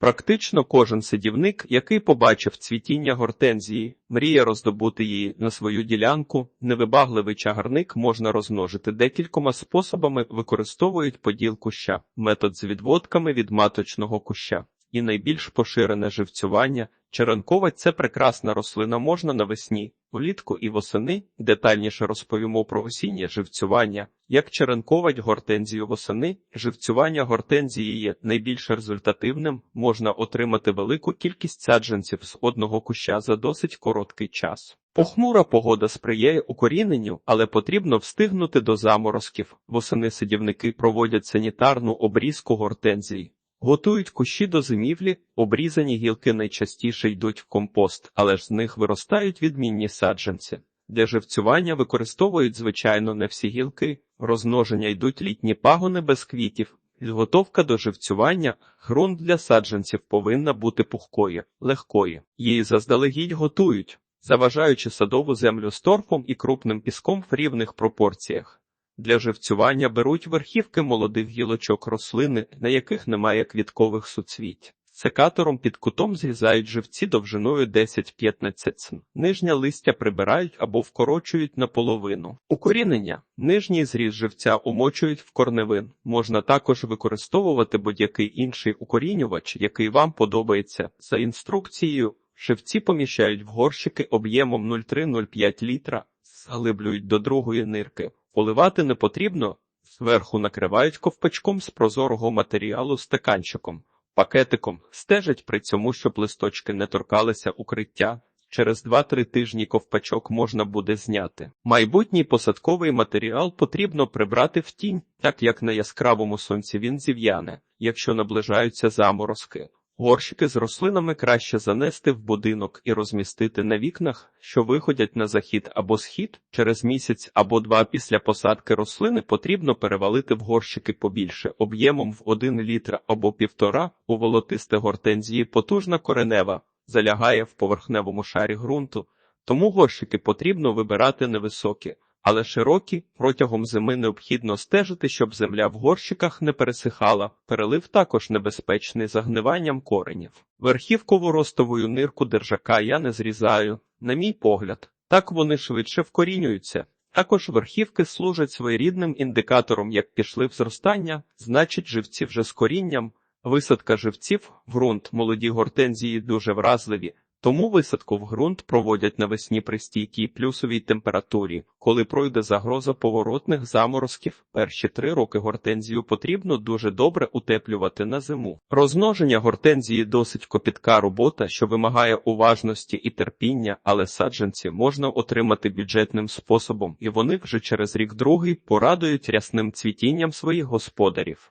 Практично кожен садівник, який побачив цвітіння гортензії, мріє роздобути її на свою ділянку. Невибагливий чагарник можна розмножити декількома способами, використовують поділ куща, метод з відводками від маточного куща. І найбільш поширене живцювання. Черенковать – це прекрасна рослина можна навесні, влітку і восени. Детальніше розповімо про осіннє живцювання. Як черенковать гортензію восени, живцювання гортензії є найбільш результативним, можна отримати велику кількість саджанців з одного куща за досить короткий час. Похмура погода сприяє укоріненню, але потрібно встигнути до заморозків. Восени садівники проводять санітарну обрізку гортензії. Готують кущі до зимівлі, обрізані гілки найчастіше йдуть в компост, але ж з них виростають відмінні саджанці. Для живцювання використовують, звичайно, не всі гілки, розмноження йдуть літні пагони без квітів. Підготовка до живцювання, ґрунт для саджанців повинна бути пухкою, легкою. Її заздалегідь готують, заважаючи садову землю з торфом і крупним піском в рівних пропорціях. Для живцювання беруть верхівки молодих гілочок рослини, на яких немає квіткових суцвіть. Секатором під кутом зрізають живці довжиною 10-15 см. Нижнє листя прибирають або вкорочують наполовину. Укорінення. Нижній зріз живця умочують в корневин. Можна також використовувати будь-який інший укорінювач, який вам подобається. За інструкцією, живці поміщають в горщики об'ємом 0,3-0,5 літра, заглиблюють до другої нирки. Поливати не потрібно, зверху накривають ковпачком з прозорого матеріалу стаканчиком, пакетиком, стежать при цьому, щоб листочки не торкалися укриття. Через 2-3 тижні ковпачок можна буде зняти. Майбутній посадковий матеріал потрібно прибрати в тінь, так як на яскравому сонці він зів'яне, якщо наближаються заморозки. Горщики з рослинами краще занести в будинок і розмістити на вікнах, що виходять на захід або схід. Через місяць або два після посадки рослини потрібно перевалити в горщики побільше об'ємом в 1 літр або півтора. У волотисте гортензії потужна коренева залягає в поверхневому шарі ґрунту, тому горщики потрібно вибирати невисокі. Але широкі протягом зими необхідно стежити, щоб земля в горщиках не пересихала. Перелив також небезпечний загниванням коренів. Верхівкову ростовою нирку держака я не зрізаю, на мій погляд. Так вони швидше вкорінюються. Також верхівки служать своєрідним індикатором, як пішли в зростання, значить живці вже з корінням. Висадка живців ґрунт молоді гортензії дуже вразливі. Тому висадку в ґрунт проводять навесні при стійкій плюсовій температурі. Коли пройде загроза поворотних заморозків, перші три роки гортензію потрібно дуже добре утеплювати на зиму. Розмноження гортензії досить копітка робота, що вимагає уважності і терпіння, але саджанці можна отримати бюджетним способом, і вони вже через рік другий порадують рясним цвітінням своїх господарів.